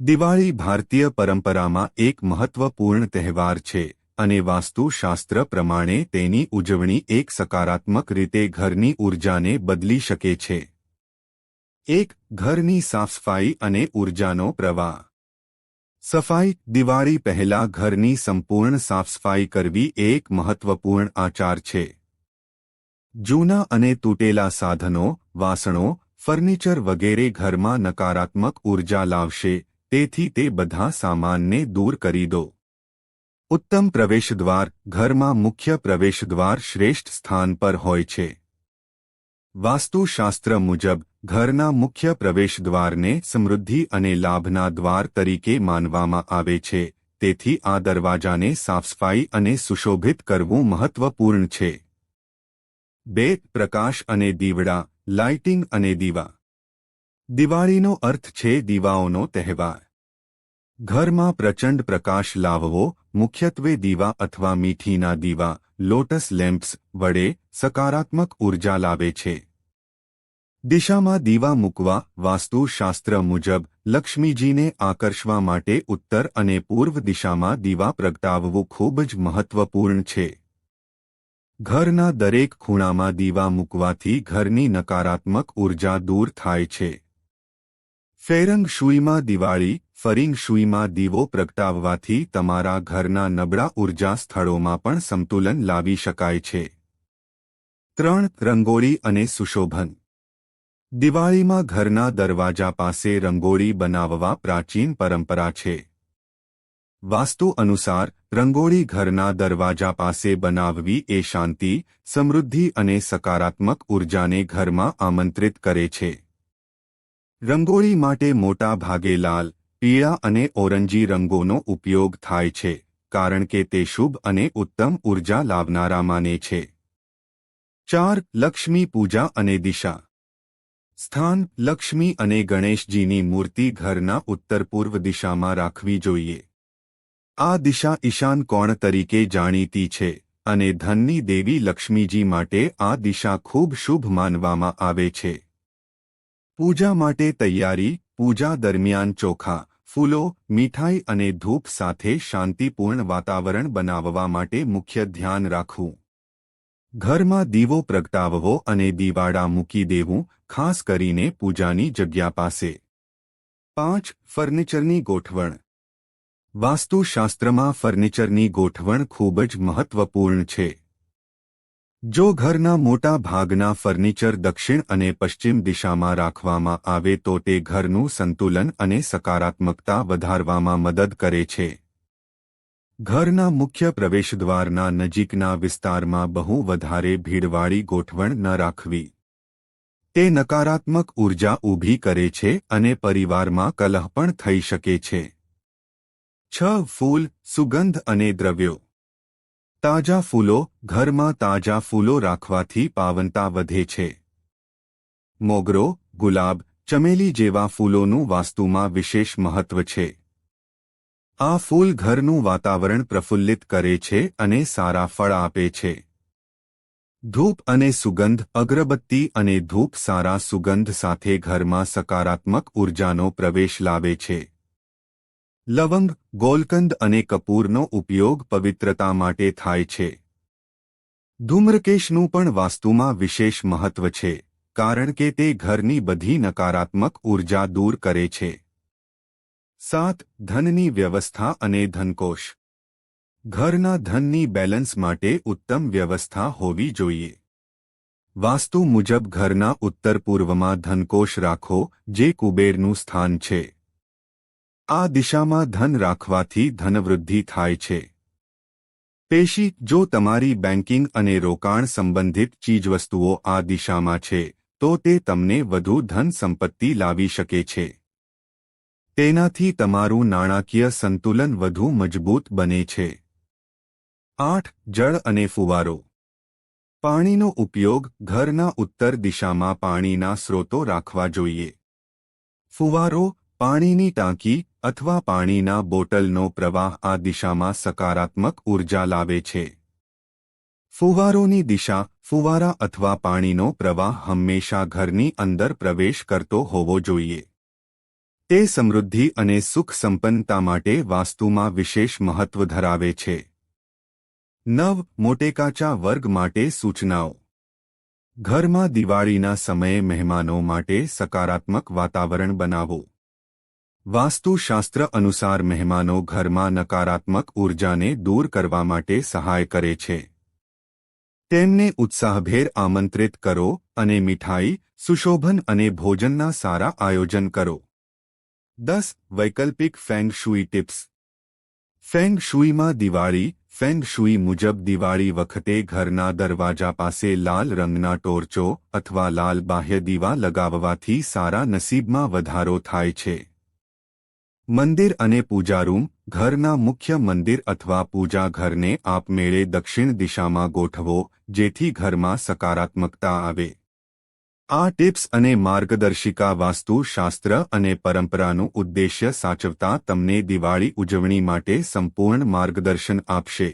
દિવાળી ભારતીય પરંપરામાં એક મહત્વપૂર્ણ તહેવાર છે અને વાસ્તુશાસ્ત્ર પ્રમાણે તેની ઉજવણી એક સકારાત્મક રીતે ઘરની ઊર્જાને બદલી શકે છે. એક, ઘરની સાફસફાઈ અને ઊર્જાનો પ્રવાહ. સફાઈ, દિવાળી પહેલા ઘરની સંપૂર્ણ સાફસફાઈ કરવી એક મહત્વપૂર્ણ આચાર છે. જૂના અને તૂટેલા સાધનો, વાસણો, ફર્નિચર વગેરે ઘરમાં નકારાત્મક ઊર્જા લાવશે તેથી તે બધા સામાનને દૂર કરી દો. ઉત્તમ પ્રવેશદ્વાર ઘરમાં મુખ્ય પ્રવેશદ્વાર શ્રેષ્ઠ સ્થાન પર હોય છે. વાસ્તુશાસ્ત્ર મુજબ, ઘરના મુખ્ય પ્રવેશદ્વારને સમૃદ્ધિ અને લાભના દ્વાર તરીકે માનવામાં આવે છે, તેથી આ દરવાજાને સાફસફાઈ અને સુશોભિત કરવું મહત્વપૂર્ણ છે. બે, પ્રકાશ અને દીવડા, લાઇટિંગ અને દીવા. દિવાળીનો અર્થ છે દીવાઓનો તહેવાર. ઘરમાં પ્રચંડ પ્રકાશ લાવવો, મુખ્યત્વે દીવા અથવા મીઠીના દીવા, લોટસ લેમ્પ્સ વડે સકારાત્મક ઊર્જા લાવે છે. દિશામાં દીવા મૂકવા, વાસ્તુશાસ્ત્ર મુજબ, લક્ષ્મીજીને આકર્ષવા માટે ઉત્તર અને પૂર્વ દિશામાં દીવા પ્રગટાવવું ખૂબ જ મહત્વપૂર્ણ છે. ઘરના દરેક ખૂણામાં દીવા મૂકવાથી ઘરની નકારાત્મક ઊર્જા દૂર થાય છે. ફેરંગ શુઈમાં દિવાળી, ફરિંગ શુઈમાં દીવો પ્રગટાવવાથી તમારા ઘરના નબળા ઊર્જા સ્થળોમાં પણ સંતુલન લાવી શકાય છે. ત્રણ, રંગોળી અને સુશોભન. દિવાળીમાં ઘરના દરવાજા પાસે રંગોળી બનાવવા પ્રાચીન પરંપરા છે. વાસ્તુ અનુસાર, રંગોળી ઘરના દરવાજા પાસે બનાવવી એ શાંતિ, સમૃદ્ધિ અને સકારાત્મક ઉર્જાને ઘરમાં આમંત્રિત કરે છે. રંગોળી માટે મોટા ભાગે લાલ, પીળા અને ઓરંજી રંગોનો ઉપયોગ થાય છે, કારણ કે તે શુભ અને ઉત્તમ ઊર્જા લાવનારા માને છે. ચાર, લક્ષ્મી પૂજા અને દિશા. સ્થાન, લક્ષ્મી અને ગણેશજીની મૂર્તિ ઘરના ઉત્તર પૂર્વ દિશામાં રાખવી જોઈએ. આ દિશા ઈશાન કોણ તરીકે જાણીતી છે અને ધનની દેવી લક્ષ્મીજી માટે આ દિશા ખૂબ શુભ માનવામાં આવે છે. પૂજા માટે તૈયારી, પૂજા દરમિયાન ચોખા, ફૂલો, મીઠાઈ અને ધૂપ સાથે શાંતિપૂર્ણ વાતાવરણ બનાવવા માટે મુખ્ય ધ્યાન રાખવું. ઘરમાં દીવો પ્રગટાવવો અને દીવાડા મૂકી દેવું, ખાસ કરીને પૂજાની જગ્યા પાસે. પાંચ, ફર્નિચરની ગોઠવણ. વાસ્તુશાસ્ત્રમાં ફર્નિચરની ગોઠવણ ખૂબ જ મહત્વપૂર્ણ છે. જો ઘરના મોટા ભાગના ફર્નિચર દક્ષિણ અને પશ્ચિમ દિશામાં રાખવામાં આવે તો તે ઘરનું સંતુલન અને સકારાત્મકતા વધારવામાં મદદ કરે છે. ઘરના મુખ્ય પ્રવેશદ્વારના નજીકના વિસ્તારમાં બહુ વધારે ભીડવાળી ગોઠવણ ન રાખવી. તે નકારાત્મક ઊર્જા ઊભી કરે છે અને પરિવારમાં કલહ પણ થઈ શકે છે. છ ફૂલ, સુગંધ અને દ્રવ્યો. તાજા ફૂલો ઘરમાં તાજા ફૂલો રાખવાથી પાવનતા વધે છે. મોગરો, ગુલાબ, ચમેલી જેવા ફૂલોનું વાસ્તુમાં વિશેષ મહત્વ છે. આ ફૂલ ઘરનું વાતાવરણ પ્રફુલ્લિત કરે છે અને સારા ફળ આપે છે. ધૂપ અને સુગંધ, અગરબત્તી અને ધૂપ સારા સુગંધ સાથે ઘરમાં સકારાત્મક ઉર્જાનો પ્રવેશ લાવે છે. લવંગ, ગોલકંદ અને કપૂરનો ઉપયોગ પવિત્રતા માટે થાય છે. ધૂમ્રકેશનું પણ વાસ્તુમાં વિશેષ મહત્વ છે, કારણ કે તે ઘરની બધી નકારાત્મક ઊર્જા દૂર કરે છે. સાત, ધનની વ્યવસ્થા અને ધનકોશ. ઘરના ધનની બેલેન્સ માટે ઉત્તમ વ્યવસ્થા હોવી જોઈએ. વાસ્તુ મુજબ ઘરના ઉત્તર પૂર્વમાં ધનકોશ રાખો, જે કુબેરનું સ્થાન છે. આ દિશામાં ધન રાખવાથી ધનવૃદ્ધિ થાય છે. પેશી, જો તમારી બેન્કિંગ અને રોકાણ સંબંધિત ચીજવસ્તુઓ આ દિશામાં છે, તો તે તમને વધુ ધન સંપત્તિ લાવી શકે છે. તેનાથી તમારું નાણાકીય સંતુલન વધુ મજબૂત બને છે. આઠ, જળ અને ફુવારો. પાણીનો ઉપયોગ ઘરના ઉત્તર દિશામાં પાણીના સ્રોતો રાખવા જોઈએ. ફુવારો પાણીની ટાંકી અથવા પાણીના બોટલનો પ્રવાહ આ દિશામાં સકારાત્મક ઊર્જા લાવે છે. ફુવારોની દિશા, ફુવારા અથવા પાણીનો પ્રવાહ હંમેશા ઘરની અંદર પ્રવેશ કરતો હોવો જોઈએ. તે સમૃદ્ધિ અને સુખ સંપન્નતા માટે વાસ્તુમાં વિશેષ મહત્વ ધરાવે છે. નવ, મોટેકાચા વર્ગ માટે સૂચનાઓ. ઘરમાં દિવાળીના સમયે મહેમાનો માટે સકારાત્મક વાતાવરણ બનાવો. વાસ્તુશાસ્ત્ર અનુસાર મહેમાનો ઘરમાં નકારાત્મક ઊર્જાને દૂર કરવા માટે સહાય કરે છે. તેમને ઉત્સાહભેર આમંત્રિત કરો અને મીઠાઈ, સુશોભન અને ભોજનના સારા આયોજન કરો. દસ, વૈકલ્પિક ફેંગ શુઈ ટિપ્સ. ફેંગ શુઈમાં દિવાળી, ફેંગ શુઈ મુજબ દિવાળી વખતે ઘરના દરવાજા પાસે લાલ રંગના ટોર્ચો અથવા લાલ બાહ્ય દીવા લગાવવાથી સારા નસીબમાં વધારો થાય છે. મંદિર અને પૂજારૂમ ઘરના મુખ્ય મંદિર અથવા પૂજા ઘરને આપમેળે દક્ષિણ દિશામાં ગોઠવો, જેથી ઘરમાં સકારાત્મકતા આવે. આ ટિપ્સ અને માર્ગદર્શિકા વાસ્તુશાસ્ત્ર અને પરંપરાનું ઉદ્દેશ્ય સાચવતા તમને દિવાળી ઉજવણી માટે સંપૂર્ણ માર્ગદર્શન આપશે.